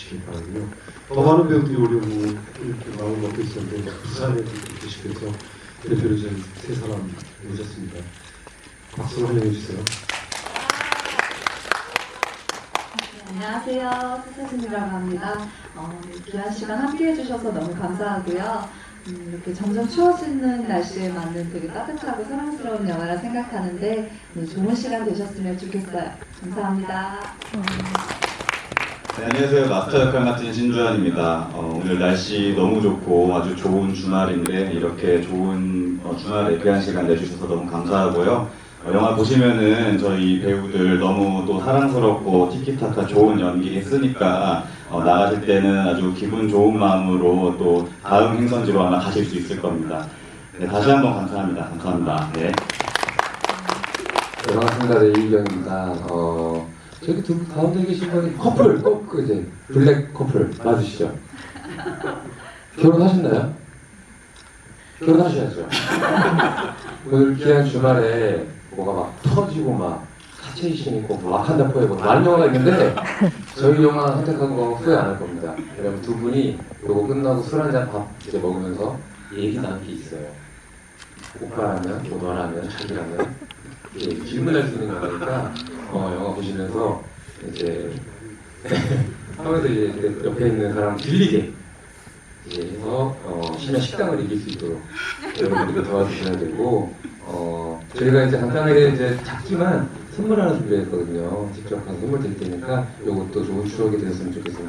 주시길 바라고요. 더 많은 배우들이 오려고 이렇게 마음을 먹고 있었는데 부산에 계시면서 대표로 저희 세 사람 모셨습니다. 박수로 환영해 주세요. 안녕하세요. 스타신이라고 합니다. 어, 귀한 시간 함께 해주셔서 너무 감사하고요. 음, 이렇게 점점 추워지는 날씨에 맞는 되게 따뜻하고 사랑스러운 영화라 생각하는데 음, 좋은 시간 되셨으면 좋겠어요. 감사합니다. 네, 안녕하세요. 마스터 역할 맡은 신주환입니다. 어, 오늘 날씨 너무 좋고 아주 좋은 주말인데 이렇게 좋은 어, 주말에 귀한 시간 내주셔서 너무 감사하고요. 어, 영화 보시면은 저희 배우들 너무 또 사랑스럽고 티키타카 좋은 연기 했으니까 어, 나가실 때는 아주 기분 좋은 마음으로 또 다음 행선지로 아마 가실 수 있을 겁니다. 네, 다시 한번 감사합니다. 감사합니다. 네. 네, 반갑습니다. 네, 이희경입니다. 어, 저기 두 가운데 계신 분이 커플, 꼭, 그, 이제, 블랙 커플 맞으시죠? 결혼하셨나요? 결혼하셔야죠. 오늘 귀한 주말에 뭐가 막 터지고 막 카체이신 있고 뭐 와칸다 포에고 많은 영화가 있는데 저희 영화 선택한 거 후회 안 할 겁니다. 왜냐면 두 분이 요거 끝나고 술 한잔 밥 이제 먹으면서 얘기 나눈 게 있어요. 오빠라면, 뭐 너라면, 자기라면 예, 질문할 수 있는 거니까 어, 보시면서 이제 하면서 이제 옆에 있는 사람 들리게 이제 해서 어, 심야 식당을 이길 수 있도록 여러분들도 도와주셔야 되고 어, 저희가 이제 간단하게 이제 작지만 선물 하나 준비했거든요. 직접 가서 선물 드릴 테니까 이것도 좋은 추억이 되었으면 좋겠습니다.